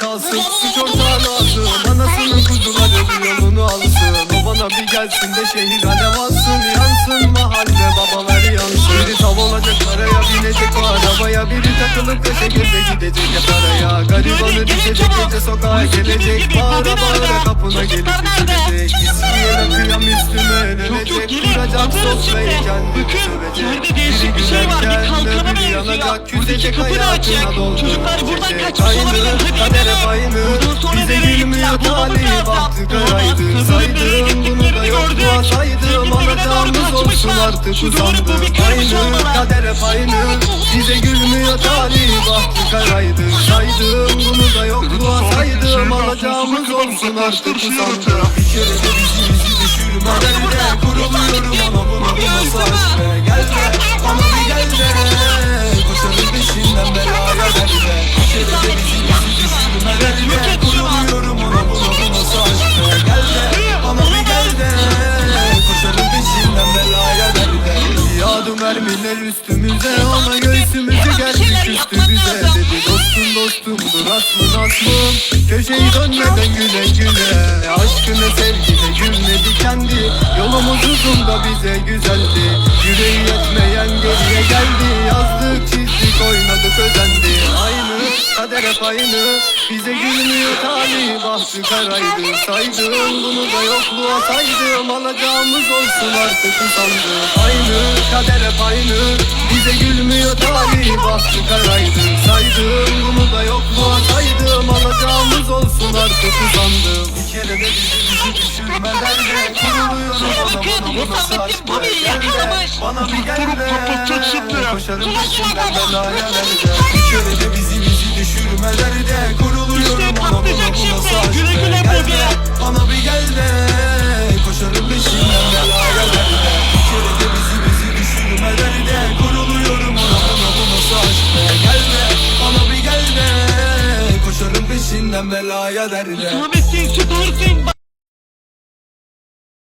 kalsın. Suç ortağı lazım. Anasının kuzuları bu yolunu alsın. O bana bir gelsin de şehir alev alsın. Yansın mahalle babalar yansın. Biri tav olacak paraya binecek o arabaya. Biri takılıp köşe göze gidecek hep araya Garibanı düşecek gece sokağa gelecek. Bağıra bağıra kapına ölecek Kuracak sofrayı kendi götürecek Biri gülerken öbürü yanacak Küsecek hayatına Çocuklar buradan dolduracak kaçın, Aynı sonra hadi kadere gidelim. aynı. Buradan sonra nereye baktı Bulamadım. karaydı Öbür Saydım nereye da gittiklerini gördük. ataydım Birbirine doğru kaçmışlar. Şu doğru bu bir kırmış olmalı. Bize gülmüyor talih baktı karaydı. Saydım bunu da yoktu ataydım Alacağımız olsun artık usandım Bir kere de bizi bizi düşürme derde Kuruluyorum ama buna bu nasıl aşk be? Gel be bana bir gel de Koşarım peşinden belaya ver be. Bir kere de bizi bizi düşürme derde Kuruluyorum ona buna bu nasıl aşk be? Gel de bana bir gel de Koşarım peşinden belaya ver be. Yağdı mermiler üstümüze Ona göğsümüzü Dedi dostum dostumdur aslın aslım Köşeyi dönmeden güle güle. Aşkına sevgine gülmedi kendi. Yolumuz uzun da bize güzeldi. Yüreği yetmeyen geriye geldi. Yazdık çizdik oynadık özendi. Aynı kader hep aynı. Bize gülmüyor talih bahtı karaydı Saydım bunu da yokluğa saydım Alacağımız olsun artık usandım Aynı kader hep aynı. Bize gülmüyor talih bahtı karaydı Saydım de Kuruluyorum bana bana bana Gel de bana bir gel de Koşarım peşinden belaya ver de Bir kere de bizi bizi düşürmeler de Kuruluyorum. Bana bana bana saçma Güle güle bebe. bana bir gel de Koşarım peşinden belaya ver de Bir kere de bizi bizi düşürmeler de Kuruluyorum. Ona buna buna saçma Gel de bana bir gel de Koşarım peşinden belaya der de Samettin süpersin